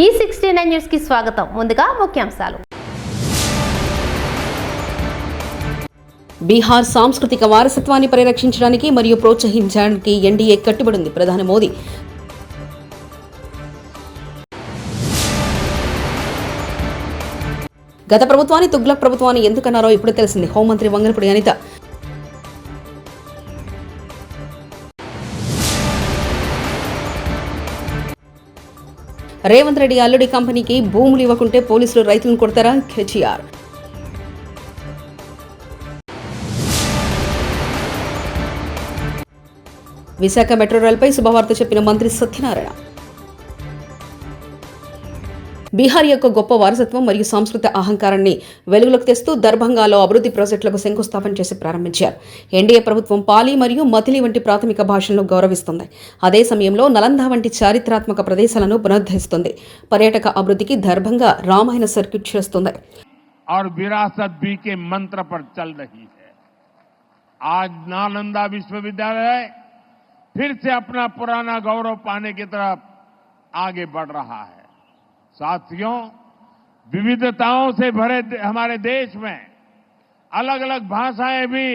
ఈ sixty nine న్యూస్కి స్వాగతం. ముందుగా ముఖ్యాంశాలు. బీహార్ సాంస్కృతిక వారసత్వాన్ని పరిరక్షించడానికి మరియు ప్రోత్సహించడానికి ఎన్డీఏ కట్టుబడింది ప్రధాని మోదీ. గత ప్రభుత్వాన్ని తుగ్లక్ ప్రభుత్వాన్ని ఎందుకన్నారో ఇప్పుడు తెలిసింది హోంమంత్రి వంగలపూడి అనిత. రేవంత్ రెడ్డి అల్లుడి కంపెనీకి భూములు ఇవ్వకుంటే పోలీసులు రైతులను కొడతారా? కేటీఆర్. విశాఖ మెట్రో రైల్పై శుభవార్త చెప్పిన మంత్రి సత్యనారాయణ. బీహార్ యొక్క గొప్ప వారసత్వం మరియు సాంస్కృతిక అహంకారాన్ని వెలుగులోకి తెస్తూ దర్భంగాలో అభివృద్ధి ప్రాజెక్టులకు శంకుస్థాపన చేసి ప్రారంభించారు ఎన్డీఏ ప్రభుత్వం పాలీ మరియు మతిలి వంటి ప్రాథమిక భాషలను గౌరవిస్తుంది అదే సమయంలో నలంద వంటి చారిత్రాత్మక ప్రదేశాలను పునరుద్ధరిస్తుంది పర్యాటక అభివృద్ధికి దర్భంగా రామాయణ సర్క్యూట్ చేస్తుంది और विरासत भी के मंत्र पर चल रही है आज नालंदा विश्वविद्यालय फिर से अपना पुराना गौरव पाने की तरफ आगे बढ़ रहा है साथियों विविधताओं से भरे दे- हमारे देश में अलग अलग भाषाएं भी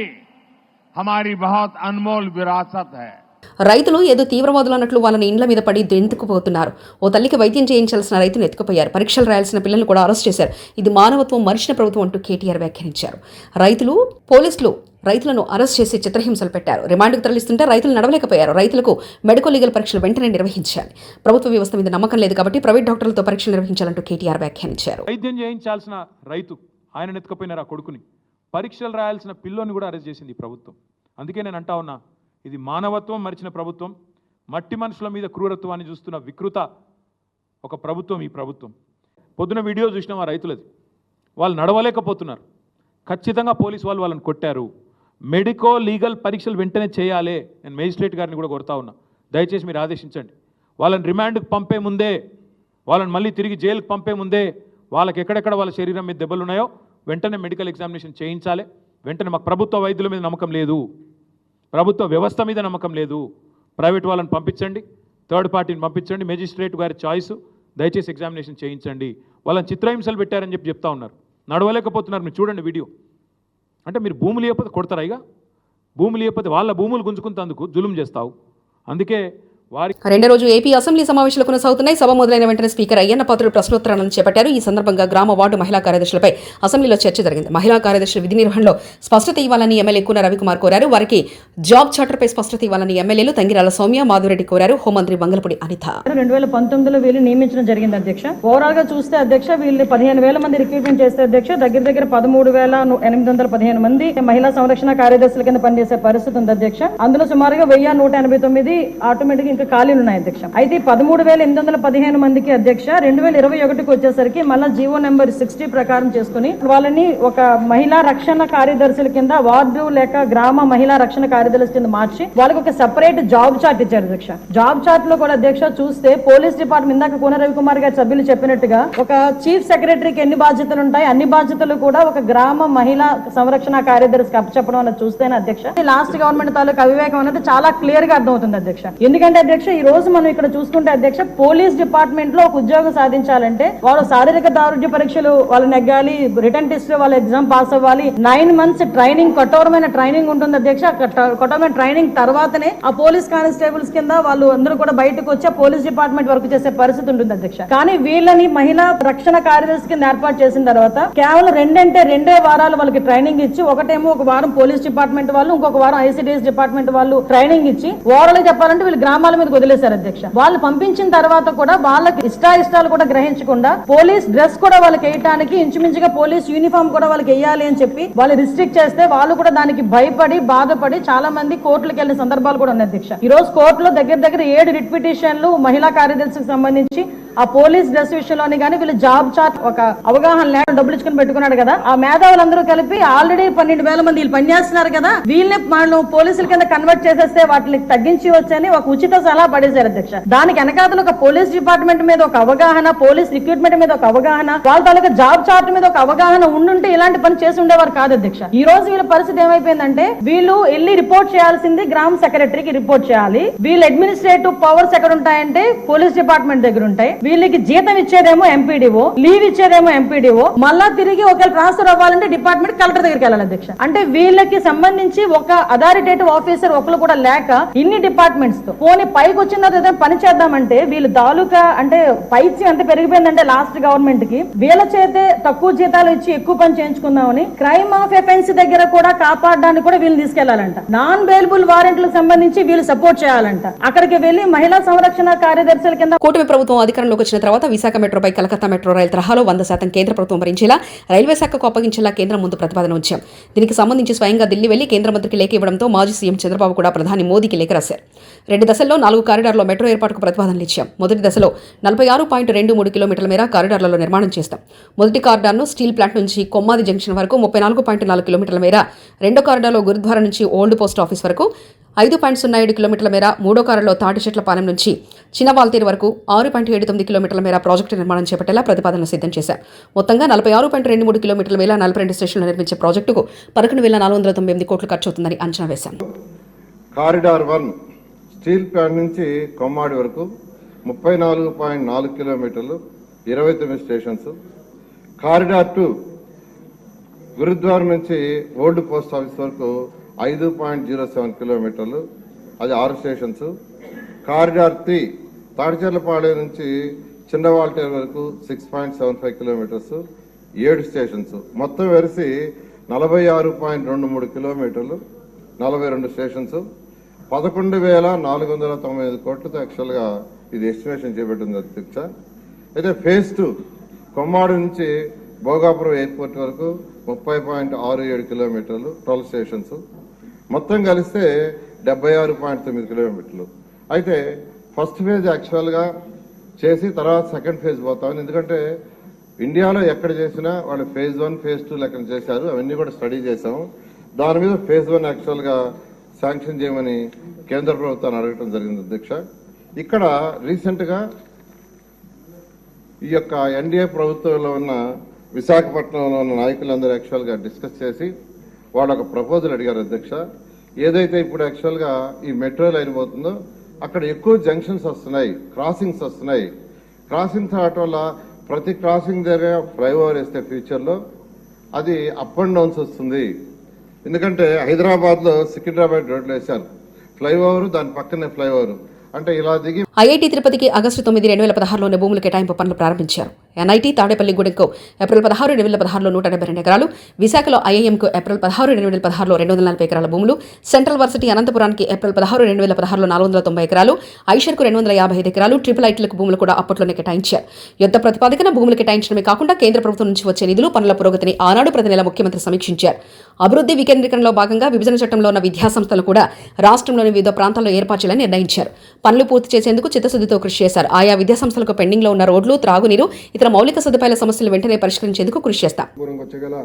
हमारी बहुत अनमोल विरासत है రైతులు ఏదో తీవ్రవాదులు అన్నట్లు వాళ్ళని ఇండ్ల మీద పడి దెంతుకుపోతున్నారు ఓ తల్లికి వైద్యం చేయించాల్సిన రైతును ఎత్తుకుపోయారు పరీక్షలు రాయాల్సిన పిల్లల్ని కూడా అరెస్ట్ చేశారు ఇది మానవత్వం మరిచిన ప్రభుత్వం అంటూ కేటీఆర్ వ్యాఖ్యానించారు రైతులు పోలీసులు రైతులను అరెస్ట్ చేసి చిత్రహింసలు పెట్టారు. రిమాండ్కు తరలిస్తుంటే రైతులు నడవలేకపోయారు. రైతులకు మెడికల్ లీగల్ పరీక్షలు వెంటనే నిర్వహించాలి. ప్రభుత్వ వ్యవస్థ మీద నమ్మకం లేదు కాబట్టి ప్రైవేట్ డాక్టర్లతో పరీక్షలు నిర్వహించాలంటూ కేటీఆర్ వ్యాఖ్యానించారు. వైద్యం చేయించాల్సిన రైతు ఆయన ఎత్తుకపోయినారు ఆ కొడుకుని. పరీక్షలు రాయాల్సిన పిల్లోని కూడా అరెస్ట్ చేసింది ప్రభుత్వం. అందుకే నేను అంటా ఉన్నా ఇది మానవత్వం మరిచిన ప్రభుత్వం. మట్టి మనుషుల మీద క్రూరత్వాన్ని చూస్తున్న వికృత ఒక ప్రభుత్వం ఈ ప్రభుత్వం. పొద్దున వీడియో చూసినాం ఆ రైతులది. వాళ్ళు నడవలేకపోతున్నారు. ఖచ్చితంగా పోలీసు వాళ్ళు వాళ్ళని కొట్టారు. మెడికో లీగల్ పరీక్షలు వెంటనే చేయాలి నేను మేజిస్ట్రేట్ గారిని కూడా కొడతా ఉన్నా. దయచేసి మీరు ఆదేశించండి. వాళ్ళని రిమాండ్కి పంపే ముందే వాళ్ళని మళ్ళీ తిరిగి జైలుకి పంపే ముందే వాళ్ళకి ఎక్కడెక్కడ వాళ్ళ శరీరం మీద దెబ్బలు ఉన్నాయో వెంటనే మెడికల్ ఎగ్జామినేషన్ చేయించాలి. వెంటనే మాకు ప్రభుత్వ వైద్యుల మీద నమ్మకం లేదు. ప్రభుత్వ వ్యవస్థ మీద నమ్మకం లేదు. ప్రైవేట్ వాళ్ళని పంపించండి. థర్డ్ పార్టీని పంపించండి. మేజిస్ట్రేట్ గారి చాయిస్ దయచేసి ఎగ్జామినేషన్ చేయించండి. వాళ్ళని చిత్రహింసలు పెట్టారని చెప్పి చెప్తా ఉన్నారు. నడవలేకపోతున్నారు. మీరు చూడండి వీడియో అంటే మీరు భూములు లేకపోతే కొడతారా ఇక? భూములు లేకపోతే వాళ్ళ భూములు గుంజుకుంటందుకు జులుం చేస్తావు. అందుకే వారి రెండో రోజు ఏపీ అసెంబ్లీ సమావేశాలు కొనసాగుతున్నాయి. సభ మొదలైన వెంటనే స్పీకర్ అయ్యన్న పాత్రుడు ప్రశ్నోత్తరాలను చేపట్టారు. ఈ సందర్భంగా గ్రామ వార్డు మహిళా కార్యదర్శులపై అసెంబ్లీలో చర్చ జరిగింది. మహిళా కార్యదర్శుల విధి నిర్వహణలో స్పష్టత ఇవ్వాలని ఎమ్మెల్యే కూన రవికుమార్ కోరారు. వారికి జాబ్ చార్టర్పై స్పష్టత ఇవ్వాలని ఎమ్మెల్యేలు తంగిరాల సౌమ్య మాధురెడ్డి కోరారు. హోంమంత్రి బంగలపూడి అనిత. రెండు వేల పంతొమ్మిదిలో వీళ్ళు నియమించడం జరిగింది అధ్యక్ష. ఓవరాల్గా చూస్తే అధ్యక్ష వీళ్ళు పదిహేను వేల మంది రిక్రూట్మెంట్ చేస్తే అధ్యక్ష దగ్గర దగ్గర పదమూడు వేల ఎనిమిది వందల పదిహేను మంది మహిళా సంరక్షణ కార్యదర్శుల కింద పనిచేసే పరిస్థితి ఉంది అధ్యక్ష. అందులో సుమారుగా వెయ్యి నూట ఎనభై తొమ్మిది ఆటోమేటిక్ ఇంకా ఖాళీలు ఉన్నాయి అధ్యక్ష. అయితే పదమూడు వేల ఎనిమిది వందల పదిహేను మందికి అధ్యక్ష రెండు వేల ఇరవై ఒకటికి వచ్చేసరికి మళ్ళీ జీవో నెంబర్ సిక్స్టీ ప్రకారం చేసుకుని వాళ్ళని ఒక మహిళా రక్షణ కార్యదర్శుల కింద వార్డు లేక గ్రామ మహిళా రక్షణ కార్యదర్శుల కింద మార్చి వాళ్ళకి ఒక సెపరేట్ జాబ్ చార్ట్ ఇచ్చారు అధ్యక్ష. జాబ్ చార్ట్లో కూడా అధ్యక్ష చూస్తే పోలీస్ డిపార్ట్మెంట్ ఇందాక కోన రవికుమార్ గారి సభ్యులు చెప్పినట్టుగా ఒక చీఫ్ సెక్రటరీకి ఎన్ని బాధ్యతలు ఉంటాయి అన్ని బాధ్యతలు కూడా ఒక గ్రామ మహిళా సంరక్షణ కార్యదర్శికి అప్పచెప్పడం అనేది చూస్తేనే అధ్యక్ష. లాస్ట్ గవర్నమెంట్ తాలూకు అవివేకం అనేది చాలా క్లియర్గా అర్థమవుతుంది అధ్యక్ష. ఎందుకంటే అధ్యక్ష ఈ రోజు మనం ఇక్కడ చూసుకుంటే అధ్యక్ష పోలీస్ డిపార్ట్మెంట్లో ఒక ఉద్యోగం సాధించాలంటే వాళ్ళు శారీరక దారుఢ్య పరీక్షలు వాళ్ళు నెగ్గాలి రిటర్న్ టెస్ట్ వాళ్ళు ఎగ్జామ్ పాస్ అవ్వాలి. నైన్ మంత్స్ ట్రైనింగ్ కఠోరమైన ట్రైనింగ్ ఉంటుంది అధ్యక్ష. కఠోరమైన ట్రైనింగ్ తర్వాతనే ఆ పోలీస్ కానిస్టేబుల్స్ కింద వాళ్ళు అందరూ కూడా బయటకు వచ్చి పోలీస్ డిపార్ట్మెంట్ వర్క్ చేసే పరిస్థితి ఉంటుంది అధ్యక్ష. కానీ వీళ్ళని మహిళా రక్షణ కార్యదర్శి కింద ఏర్పాటు చేసిన తర్వాత కేవలం రెండంటే రెండే వారాలు వాళ్ళకి ట్రైనింగ్ ఇచ్చి ఒకటేమో ఒక వారం పోలీస్ డిపార్ట్మెంట్ వాళ్ళు ఇంకొక వారం ఐసిడిఎస్ డిపార్ట్మెంట్ వాళ్ళు ట్రైనింగ్ ఇచ్చి ఓవరాల్ చెప్పాలంటే వీళ్ళు గ్రామాల మీద వదిలేశారు అధ్యక్ష. వాళ్ళు పంపించిన తర్వాత కూడా వాళ్ళకి ఇష్టాయిష్టాలు కూడా గ్రహించకుండా పోలీస్ డ్రెస్ కూడా వాళ్ళకి వేయటానికి ఇంచుమించుగా పోలీస్ యూనిఫామ్ కూడా వాళ్ళకి వేయాలి అని చెప్పి వాళ్ళు రిస్ట్రిక్ట్ చేస్తే వాళ్ళు కూడా దానికి భయపడి బాధపడి చాలా మంది కోర్టులకు వెళ్ళిన సందర్భాలు కూడా ఉన్నాయి అధ్యక్ష. ఈ రోజు కోర్టులో దగ్గర దగ్గర ఏడు రిట్ పిటిషన్లు మహిళా కార్యదర్శికి సంబంధించి ఆ పోలీస్ డ్రెస్ విషయంలోనే కానీ వీళ్ళు జాబ్ చార్ట్ ఒక అవగాహన లేక డబ్బులు ఇచ్చుకుని పెట్టుకున్నాడు కదా. ఆ మేధావులందరూ కలిపి ఆల్రెడీ పన్నెండు వేల మంది వీళ్ళు పనిచేస్తున్నారు కదా. వీళ్ళని మనం పోలీసుల కింద కన్వర్ట్ చేసేస్తే వాటిని తగ్గించి వచ్చని ఒక ఉచిత అలా పడేశారు అధ్యక్ష. దానికి వెనకాతలు ఒక పోలీస్ డిపార్ట్మెంట్ మీద ఒక అవగాహన పోలీస్ రిక్రూట్మెంట్ మీద ఒక అవగాహన వాళ్ళ తాలూకా జాబ్ చార్ట్ మీద ఒక అవగాహన ఉండుంటే ఇలాంటి పని చేసి ఉండేవారు కాదు అధ్యక్ష. ఈ రోజు వీళ్ళ పరిస్థితి ఏమైపోయిందంటే వీళ్ళు వెళ్ళి రిపోర్ట్ చేయాల్సింది గ్రామ సెక్రటరీకి రిపోర్ట్ చేయాలి. వీళ్ళ అడ్మినిస్ట్రేటివ్ పవర్స్ ఎక్కడ ఉంటాయంటే పోలీస్ డిపార్ట్మెంట్ దగ్గర ఉంటాయి. వీళ్ళకి జీతం ఇచ్చేదేమో ఎంపీడీఓ లీవ్ ఇచ్చేదేమో ఎంపీడీఓ మళ్ళా తిరిగి ఒకవేళ ట్రాన్స్ఫర్ అవ్వాలంటే డిపార్ట్మెంట్ కలెక్టర్ దగ్గరికి వెళ్ళాలి అధ్యక్ష. అంటే వీళ్ళకి సంబంధించి ఒక అథారిటేటివ్ ఆఫీసర్ ఒకరు కూడా లేక ఇన్ని డిపార్ట్మెంట్స్తో పోనీ పైకి వచ్చిన తర్వాత ఏదైనా పని చేద్దామంటే వీళ్ళు తాలూకా అంటే పైత్యం ఎంత పెరిగిపోయిందంటే లాస్ట్ గవర్నమెంట్కి. వీళ్ళ చేతే తక్కువ జీతాలు ఇచ్చి ఎక్కువ పని చేయించుకుందామని క్రైమ్ ఆఫ్ ఎఫెన్స్ దగ్గర కూడా కాపాడడానికి కూడా వీళ్ళు తీసుకెళ్ళాలంట. నాన్ బెయిలబుల్ వారెంట్లకు సంబంధించి వీళ్ళు సపోర్ట్ చేయాలంట. అక్కడికి వెళ్ళి మహిళా సంరక్షణ కార్యదర్శుల కింద కూటమి ప్రభుత్వం అధికారంలోకి వచ్చిన తర్వాత విశాఖ మెట్రోపై కలకత్తా మెట్రో రైలు తరహాలో వంద శాతం కేంద్ర ప్రభుత్వం భరించేలా రైల్వే శాఖకు అప్పగించేలా కేంద్రం ముందు ప్రతిపాదన ఉంచాం దీనికి సంబంధించి స్వయంగా ఢిల్లీ వెళ్ళి కేంద్ర మంత్రికి లేఖ ఇవ్వడంతో మాజీ సీఎం చంద్రబాబు కూడా ప్రధాని మోదీకి లేఖ రాశారు. రెండు దశల్లో నాలుగు కారిడార్లో మెట్రో ఏర్పాటుకు ప్రతిపాదనలు ఇచ్చాం. మొదటి దశలో నలభై ఆరు పాయింట్ రెండు మూడు కిలోమీటర్ల మేర కారిడార్లలో నిర్మాణం చేస్తాం. మొదటి కారిడార్ను స్టీల్ ప్లాంట్ నుంచి కొమ్మాది జంక్షన్ వరకు ముప్పై నాలుగు పాయింట్ నాలుగు కిలోమీటర్ల మేర రెండో కారిడార్లో గురుద్వారా నుంచి ఓల్డ్ పోస్ట్ ఆఫీస్ వరకు ఐదు పాయింట్ సున్నా ఏడు కిలోమీటర్ల మేర మూడో కారులో తాటి చెట్ల పాలెం నుంచి చిన్నవాల్తీరు వరకు ఆరు పాయింట్ ఏడు తొమ్మిది కిలోమీటర్ల మేర ప్రాజెక్టు నిర్మాణం చేపట్టేలా ప్రతిపాదనలు సిద్ధం చేశాం. మొత్తంగా నలభై ఆరు పాయింట్ రెండు మూడు కిలోమీటర్ల మేర నలభై రెండు స్టేషన్లు నిర్మించే ప్రాజెక్టుకు పదకొండు వేల నాలుగు వందల తొంభై ఎనిమిది కోట్లు ఖర్చు అవుతుందని అంచనా వేశాం. కారిడార్ వన్ స్టీల్ ప్లాంట్ నుంచి కొమ్మాడి వరకు ముప్పై నాలుగు పాయింట్ నాలుగు కిలోమీటర్లు ఇరవై తొమ్మిది స్టేషన్స్ కారిడార్ టూ గురుద్వార నుంచి ఓల్డ్ పోస్ట్ ఆఫీస్ వరకు ఐదు పాయింట్ జీరో సెవెన్ కిలోమీటర్లు అది ఆరు స్టేషన్స్ కారిడార్ త్రీ తాడిచెర్లపాలెం నుంచి చిన్నవాల్టేరు వరకు six point seven five kilometres ఏడు స్టేషన్స్ మొత్తం వెరిసి నలభై ఆరు పాయింట్ రెండు మూడు కిలోమీటర్లు నలభై రెండు స్టేషన్స్ పదకొండు వేల నాలుగు వందల తొంభై ఐదు కోట్లతో యాక్చువల్గా ఇది ఎస్టిమేషన్ చేపట్టింది అధ్యక్ష అయితే ఫేజ్ టూ కొమ్మాడు నుంచి భోగాపురం ఎయిర్పోర్ట్ వరకు ముప్పై పాయింట్ ఆరు ఏడు కిలోమీటర్లు ట్వెల్వ్ స్టేషన్స్ మొత్తం కలిస్తే డెబ్బై ఆరు పాయింట్ తొమ్మిది కిలోమీటర్లు. అయితే ఫస్ట్ ఫేజ్ యాక్చువల్గా చేసి తర్వాత సెకండ్ ఫేజ్ పోతామని ఎందుకంటే ఇండియాలో ఎక్కడ చేసినా వాళ్ళు ఫేజ్ వన్ ఫేజ్ టూ లెక్కన చేశారు. అవన్నీ కూడా స్టడీ చేశాము. దాని మీద ఫేజ్ వన్ యాక్చువల్గా శాంక్షన్ చేయమని కేంద్ర ప్రభుత్వాన్ని అడగటం జరిగింది అధ్యక్ష. ఇక్కడ రీసెంట్గా ఈ యొక్క ఎన్డీఏ ప్రభుత్వంలో ఉన్న విశాఖపట్నంలో ఉన్న నాయకులందరూ యాక్చువల్గా డిస్కస్ చేసి వాళ్ళు ఒక ప్రపోజల్ అడిగారు అధ్యక్ష. ఏదైతే ఇప్పుడు యాక్చువల్గా ఈ మెట్రో లైన్ పోతుందో అక్కడ ఎక్కువ జంక్షన్స్ వస్తున్నాయి క్రాసింగ్స్ వస్తున్నాయి. క్రాసింగ్స్ రావటం వల్ల ప్రతి క్రాసింగ్ దగ్గర ఫ్లైఓవర్ వేస్తే ఫ్యూచర్లో అది అప్ అండ్ డౌన్స్ వస్తుంది. ఎందుకంటే హైదరాబాద్లో సికింద్రాబాద్ రోడ్లు వేశారు. ఫ్లైఓవర్ దాని పక్కనే ఫ్లైఓవర్. అంటే ఇలా దిగి ఐఐటి తిరుపతికి ఆగస్టు తొమ్మిది రెండు వేల పదహారులోనే భూముల కేటాయింపు పనులు ప్రారంభించారు. ఎన్ఐటి తాడేపల్లిగూడెంకు ఏప్రిల్ పదహారు రెండు వేల పదహారులో నూట డెబ్బై రెండు ఎకరాలు విశాఖలో ఐఐఎంకు ఏప్రిల్ పదహారు రెండు వేల పదహారులో రెండు వందల నలభై ఎకరాల భూములు సెంట్రల్ వర్సిటీ అనంతపురానికి ఏప్రిల్ పదహారు రెండు వేల పదహారులో నాలుగు వందల తొంభై ఎకరాలు ఐషర్కు రెండు వందల యాభై ఐదు ఎకరాలు ట్రిపుల్ ఐటీలకు భూములు కూడా అప్పట్లోనే కేటాయించారు. యుద్ధ ప్రతిపాదికన భూములు కేటాయించడమే కాకుండా కేంద్ర ప్రభుత్వం నుంచి వచ్చే నిధులు పనుల పురోగతిని ఆనాడు ప్రతి నెల ముఖ్యమంత్రి సమీక్షించారు. అభివృద్ధి వికేంద్రీకరణలో భాగంగా విభజన చట్టంలో ఉన్న విద్యాసంస్థలు కూడా రాష్ట్రంలోని వివిధ ప్రాంతాల్లో ఏర్పాటు చేయాలని నిర్ణయించారు. పనులు పూర్తి చేసేందుకు చిత్తశుద్ధితో కృషి చేశారు. ఆయా విద్యా సంస్థలకు పెండింగ్ పెండింగ్లో ఉన్న రోడ్లు త్రాగునీరు ఇతర మౌలిక సదుపాయాల సమస్యలు వెంటనే పరిష్కరించేందుకు కృషి చేస్తాం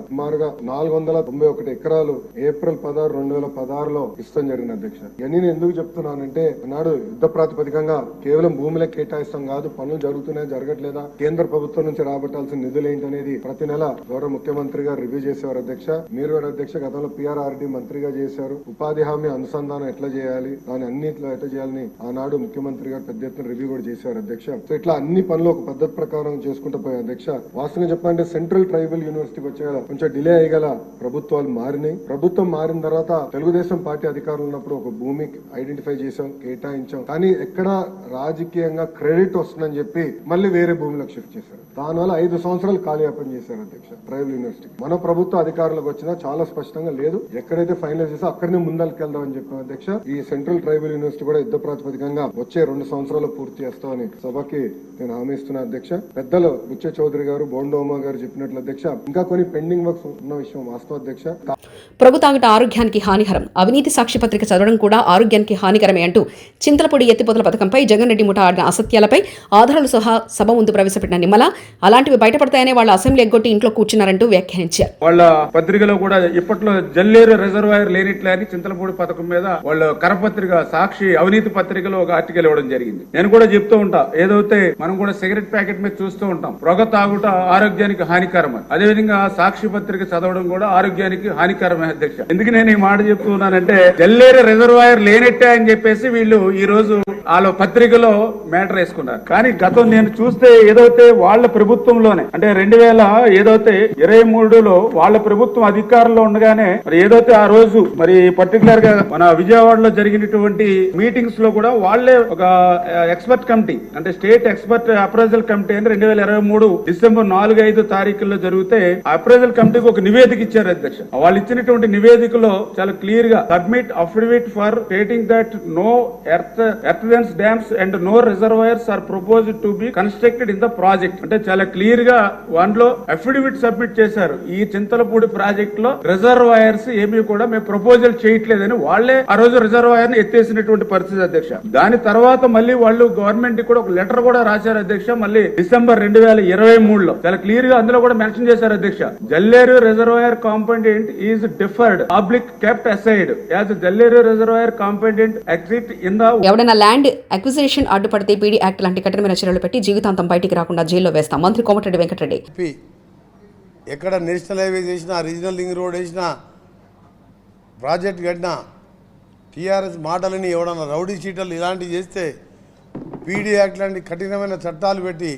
సుమారుగా నాలుగు వందల తొంభై ఒకటి ఎకరాలు ఏప్రిల్ పదహారు రెండు వేల పదహారులో ఇష్టం జరిగింది అధ్యక్ష. ఇవన్నీ నేను ఎందుకు చెప్తున్నానంటే నాడు యుద్ధ ప్రాతిపదికంగా కేవలం భూములే కేటాయిస్తాం కాదు పనులు జరుగుతున్నాయి జరగట్లేదా? కేంద్ర ప్రభుత్వం నుంచి రాబట్టాల్సిన నిధులు ఏంటనేది ప్రతి నెల గౌరవ ముఖ్యమంత్రి గారు రివ్యూ చేసేవారు అధ్యక్ష. మీరు అధ్యక్ష గతంలో పిఆర్ఆర్డి మంత్రిగా చేశారు. ఉపాధి హామీ అనుసంధానం ఎట్లా చేయాలి? దాని అన్నిట్లో ఎట్లా చేయాలని ఆనాడు ముఖ్యమంత్రి గారు పెద్ద ఎత్తున రివ్యూ కూడా చేశారు అధ్యక్ష. సో ఇట్లా అన్ని పనులు ఒక పద్ధతి ప్రకారం చేసుకుంటూ పోయారు అధ్యక్ష. వాస్తవంగా చెప్పాలంటే సెంట్రల్ ట్రైబల్ యూనివర్సిటీకి వచ్చే కొంచెం డిలే అయ్యగల ప్రభుత్వాలు మారినాయి. ప్రభుత్వం మారిన తర్వాత తెలుగుదేశం పార్టీ అధికారులు ఉన్నప్పుడు ఒక భూమి ఐడెంటిఫై చేసాం కేటాయించాం. కానీ ఎక్కడ రాజకీయంగా క్రెడిట్ వస్తుందని చెప్పి మళ్ళీ వేరే భూమిలోకి షిఫ్ట్ చేశారు. దానివల్ల ఐదు సంవత్సరాలు కాలయాపన చేశారు అధ్యక్ష ట్రైబల్ యూనివర్సిటీ మన ప్రభుత్వ అధికారులకు వచ్చినా చాలా స్పష్టంగా లేదు. ఎక్కడైతే ఫైనల్ చేసా అక్కడనే ముందరికి వెళ్దామని చెప్పాం అధ్యక్ష. ఈ సెంట్రల్ ట్రైబల్ యూనివర్సిటీ కూడా యుద్ధ ప్రాతిపదికంగా వచ్చే రెండు సంవత్సరాలు పూర్తి చేస్తామని సభకి నేను హామీ ఇస్తున్నా అధ్యక్ష. పెద్దలు బుచ్చ చౌదరి గారు బోండోమా గారు చెప్పినట్లు అధ్యక్ష. ఇంకా కొన్ని పెండింగ్ వర్క్స్ ఉన్న విషయం వాస్తవ అధ్యక్ష. ప్రభు తాగట ఆరోగ్యానికి హానికరం. అవినీతి సాక్షి పత్రిక చదవడం కూడా ఆరోగ్యానికి హానికరమే అంటూ చింతలపూడి ఎత్తిపోతల పథకంపై జగన్ రెడ్డి ముఠా ఆడిన అసత్యాలపై ఆధారాలు సహా సభ ముందు ప్రవేశపెట్టిన నిమ్మల. అలాంటివి బయటపడతాయనే వాళ్ళ అసెంబ్లీ ఎగ్గొట్టి ఇంట్లో కూర్చున్నారంటూ వ్యాఖ్యానించారు. వాళ్ళ పత్రికలో కూడా ఇప్పట్లో జల్లేరు రిజర్వాయర్ లేనిట్లే అని చింతలపూడి పథకం మీద వాళ్ళ కరపత్రిక సాక్షి అవినీతి పత్రికలో ఒక ఆర్టికల్ ఇవ్వడం జరిగింది. నేను కూడా చెప్తూ ఉంటా. ఏదైతే మనం కూడా సిగరెట్ ప్యాకెట్ మీద చూస్తూ ఉంటాం పొగ తాగుట ఆరోగ్యానికి హానికరం అని. అదేవిధంగా సాక్షి పత్రిక చదవడం కూడా ఆరోగ్యానికి హానికరమే అధ్యక్ష. ఎందుకు నేను ఈ మాట చెప్తున్నానంటే జల్లేరు రిజర్వాయర్ లేనట్టే అని చెప్పేసి వీళ్ళు ఈ రోజు వాళ్ళ పత్రికలో మ్యాటర్ వేసుకున్నారు. కానీ గతం నేను చూస్తే ఏదైతే వాళ్ళ ప్రభుత్వంలోనే అంటే రెండు వేల ఏదైతే ఇరవై మూడులో వాళ్ళ ప్రభుత్వం అధికారంలో ఉండగానే మరి ఏదైతే ఆ రోజు మరి పర్టికులర్గా మన విజయవాడలో జరిగినటువంటి మీటింగ్స్లో కూడా వాళ్ళే ఒక ఎక్స్పర్ట్ కమిటీ అంటే స్టేట్ ఎక్స్పర్ట్ అప్రైజల్ కమిటీ అని రెండు వేల ఇరవై మూడు డిసెంబర్ నాలుగు ఐదు తారీఖుల్లో జరిగితే అప్రైజల్ కమిటీకి ఒక నివేదిక ఇచ్చారు అధ్యక్ష. వాళ్ళు ఇచ్చినటువంటి నివేదికలో చాలా క్లియర్గా submit affidavit for stating that no earth earth dams and no reservoirs are proposed to be constructed in the project. అంటే చాలా క్లియర్గా దాంట్లో అఫిడవిట్ సబ్మిట్ చేశారు. ఈ చింతలపూడి ప్రాజెక్ట్లో రిజర్వాయర్స్ ఏమీ కూడా మేము ప్రపోజల్ చేయట్లేదని వాళ్ళే ఆ రోజు రిజర్వాయర్ని ఎత్తేసినటువంటి పరిస్థితి అధ్యక్ష. దాని తర్వాత మళ్ళీ వాళ్ళు గవర్నమెంట్కి కూడా ఒక లెటర్ కూడా రాశారు అధ్యక్ష. మళ్ళీ డిసెంబర్ రెండు వేల ఇరవై మూడులో. చాలా క్లియర్గా అందులో కూడా మెన్షన్ చేశారు అధ్యక్ష. Jalleru reservoir component is deferred public kept aside as Jalleru reservoir component exit in the ఎవడైనా ల్యాండ్ అక్విజిషన్ అడ్డుపడితే పీడీ యాక్ట్ లాంటి కఠినమైన చర్యలు పెట్టి జీవితాంతం బయటికి రాకుండా జైల్లో వేస్తాం. మంత్రి కోమటిరెడ్డి వెంకటరెడ్డి. ఎక్కడ నేషనల్ హైవే చేసినా రీజనల్ లింక్ రోడ్ వేసినా ప్రాజెక్ట్ కట్టినా టీఆర్ఎస్ మాటలని ఎవడన్నా రౌడీ చీటలు ఇలాంటివి చేస్తే పీడీ యాక్ట్ లాంటి కఠినమైన చట్టాలు పెట్టి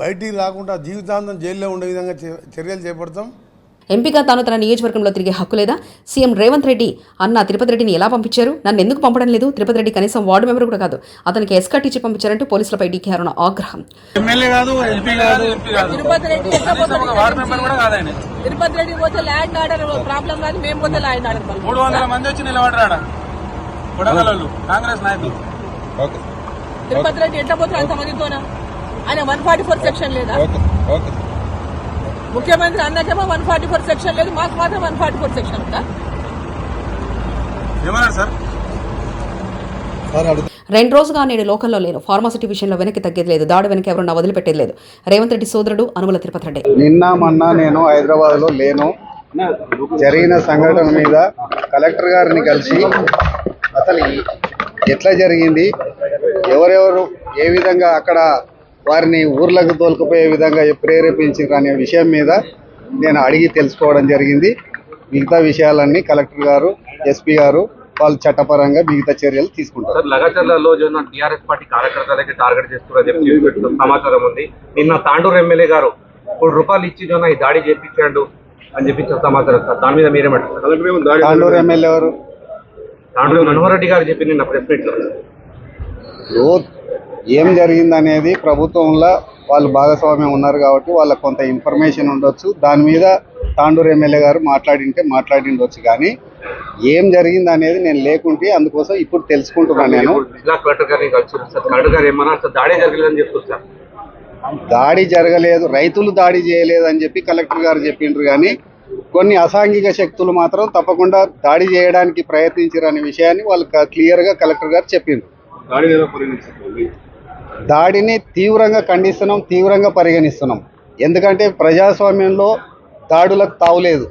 బయటికి రాకుండా జీవితాంతం జైల్లో ఉండే విధంగా చర్యలు చేపడతాం. ఎంపీగా తాను తన నియోజకవర్గంలో తిరిగే హక్కు లేదా? సీఎం రేవంత్ రెడ్డి అన్న తిరుపతి రెడ్డిని ఎలా పంపించారు? నన్ను ఎందుకు పంపడం లేదు? తిరుపతి రెడ్డి కనీసం వార్డు మెంబర్ కూడా కాదు. అతనికి ఎస్కట్ ఇచ్చి పంపించారంటూ పోలీసులపై డీకే అరుణ ఆగ్రహం. ఎమ్మెల్యే కాదు ఎంపీ కాదు ఎంపీ కాదు. తిరుపతి రెడ్డి ఎట్లా పోతాడు? వార్డు మెంబర్ కూడా కాదు ఆయన తిరుపతి రెడ్డి పోతే ల్యాండ్ ఆర్డర్ ప్రాబ్లం కాదు మేము పోతే ల్యాండ్ ఆర్డర్. మూడు వందల మంది వచ్చి నిలబడరాడ? కొడగలళ్ళు కాంగ్రెస్ నాయకులు. తిరుపతి రెడ్డి ఎట్లా పోతాడు అంతమందితోనా ఆయన వన్ ఫార్టీ ఫోర్ సెక్షన్ లేదా? ముఖ్యమంత్రి అన్నకేమో వన్ ఫార్టీ ఫోర్ సెక్షన్ లేదు మాకు మాత్రం వన్ ఫార్టీ ఫోర్ సెక్షన్ ఉందా? ఏమన్నారు సార్? రెండు రోజుగా నేడు లోకల్లో లేను ఫార్మాసిటీ విషయంలో వెనక్కి తగ్గేది లేదు. దాడి వెనక ఎవరన్నా వదిలిపెట్టేది లేదు. రేవంత్ రెడ్డి సోదరుడు అనుమల తిరుపతి రెడ్డి. నిన్న మొన్న నేను హైదరాబాద్లో లేను. జరిగిన సంఘటన మీద కలెక్టర్ గారిని కలిసి అసలు ఎట్లా జరిగింది? ఎవరెవరు ఏ విధంగా అక్కడ వారిని ఊర్లకు తోలుకుపోయే విధంగా ప్రేరేపించారు అనే విషయం మీద నేను అడిగి తెలుసుకోవడం జరిగింది. మిగతా విషయాలన్నీ కలెక్టర్ గారు ఎస్పీ గారు వాళ్ళు చట్టపరంగా మిగతా చర్యలు తీసుకుంటారు. సార్ లగచర్లలో టీఆర్ఎస్ పార్టీ కార్యకర్తలకి టార్గెట్ చేస్తున్నారని చెప్పి న్యూస్ పెడుతున్న సమాచారం ఉంది. నిన్న తాండూరు ఎమ్మెల్యే గారు కోటి రూపాయలు ఇచ్చి జోన ఈ దాడి చేపించాడు అని చెప్పి సమాచారం సార్. దాని మీద మీరేమంటారు? తాండూరు ఎమ్మెల్యే ఎవరు? తాండూరు మనోహర్ రెడ్డి గారు చెప్పి నిన్న ప్రెస్ మీట్లో ఇప్పుడు ఏం జరిగిందనేది ప్రభుత్వంలో వాళ్ళు భాగస్వామ్యం ఉన్నారు కాబట్టి వాళ్ళకి కొంత ఇన్ఫర్మేషన్ ఉండొచ్చు. దాని మీద తాండూరు ఎమ్మెల్యే గారు మాట్లాడింటే మాట్లాడిండొచ్చు కానీ ఏం జరిగింది అనేది నేను లేకుంటే అందుకోసం ఇప్పుడు తెలుసుకుంటున్నాను నేను. జిల్లా కలెక్టర్ గారిని కలిసి సార్. కలెక్టర్ గారు ఏమన్నా సార్ దాడే జరగలేదని చెప్తున్నారు సార్. దాడి జరగలేదు. రైతులు దాడి చేయలేదు అని చెప్పి కలెక్టర్ గారు చెప్పిండ్రు కానీ కొన్ని అసాంఘిక శక్తులు మాత్రం తప్పకుండా దాడి చేయడానికి ప్రయత్నించారు అనే విషయాన్ని వాళ్ళు క్లియర్గా కలెక్టర్ గారు పరిగణించారు దాడిని తీవ్రంగా ఖండిస్తున్నాం తీవ్రంగా పరిగణిస్తున్నాం. ఎందుకంటే ప్రజాస్వామ్యంలో దాడులకు తావులేదు.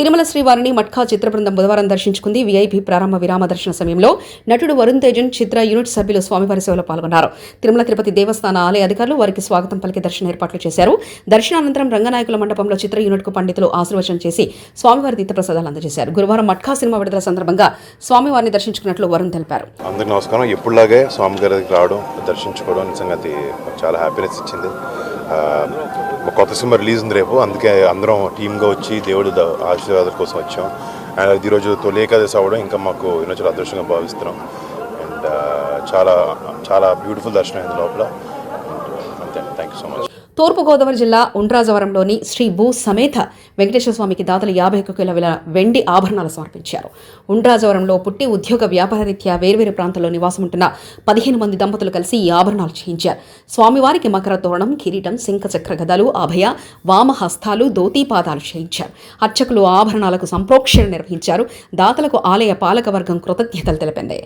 తిరుమల శ్రీవారిని మట్కా చిత్ర బృందం బుధవారం దర్శించుకుంది. వీఐపీ ప్రారంభ విరామ దర్శన సమయంలో నటుడు వరుణ్ తేజన్ చిత్ర యూనిట్ సభ్యులు స్వామివారి సేవలో పాల్గొన్నారు. తిరుమల తిరుపతి దేవస్థాన ఆలయ అధికారులు వారికి స్వాగతం పలికి దర్శన ఏర్పాట్లు చేశారు. దర్శనానంతరం రంగనాయకుల మండపంలో చిత్ర యూనిట్కు పండితులు ఆశీర్వచనం చేసి స్వామివారి తీర్థప్రసాదాలు అందజేశారు. గురువారం మట్కా సినిమా విడుదల సందర్భంగా స్వామివారిని దర్శించుకున్నట్లు వరుణ్ తెలిపారు. అందరికీ నమస్కారం. ఎప్పుడులాగే స్వామివారికి రావడం దర్శించుకోవడం నిజంగా అది చాలా హ్యాపీనెస్ ఇచ్చింది. కొత్త సినిమా రిలీజ్ ఉంది రేపు. అందుకే అందరం టీమ్గా వచ్చి దేవుడు ఆశీర్వాదం ఆశీర్వాదాల కోసం వచ్చాం. అండ్ ఈరోజు తొలి ఏకాదశి అవ్వడం ఇంకా మాకు ఎన్నో చాలా అదృష్టంగా భావిస్తున్నాం. అండ్ చాలా చాలా బ్యూటిఫుల్ దర్శనం అయింది లోపల. అంతే. Thank you so much Thurpu Godavari జిల్లా ఉండ్రాజవరంలోని శ్రీ భూ సమేత వెంకటేశ్వర స్వామికి దాతలు యాభై ఒక్క కిలో విల వెండి ఆభరణాలు సమర్పించారు. ఉండ్రాజవరంలో పుట్టి ఉద్యోగ వ్యాపారరీత్యా వేర్వేరు ప్రాంతాల్లో నివాసం ఉంటున్న పదిహేను మంది దంపతులు కలిసి ఈ ఆభరణాలు చేయించారు. స్వామివారికి మకర తోరణం కిరీటం శంఖచక్ర గదలు అభయ వామహస్తాలు ధోతీపాదాలు చేయించారు. అర్చకులు ఆభరణాలకు సంప్రోక్షణ నిర్వహించారు. దాతలకు ఆలయ పాలక వర్గం కృతజ్ఞతలు తెలిపింది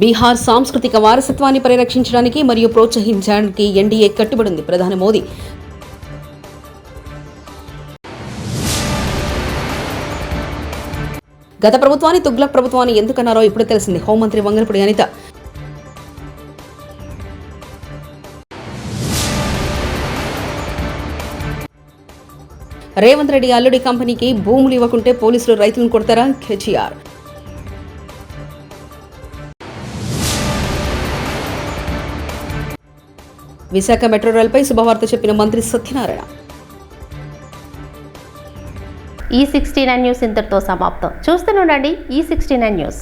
బీహార్ సాంస్కృతిక వారసత్వాన్ని పరిరక్షించడానికి మరియు ప్రోత్సహించడానికి ఎన్డీఏ కట్టుబడింది. ప్రధాని మోదీ. గత ప్రభుత్వాన్ని తుగ్లక్ ప్రభుత్వాన్ని ఎందుకన్నారో ఇప్పుడు తెలిసింది. హోంమంత్రి వంగలపూడి అనిత. రేవంత్ రెడ్డి అల్లుడి కంపెనీకి భూములు ఇవ్వకుంటే పోలీసులు రైతులను కొడతారా? కేటీఆర్. విశాఖ మెట్రో రైల్పై శుభవార్త చెప్పిన మంత్రి సత్యనారాయణ. ఈ సిక్స్టీ నైన్ న్యూస్ ఇంతటితో సమాప్తం. చూస్తూనే ఉండండి ఈ సిక్స్టీ నైన్ న్యూస్.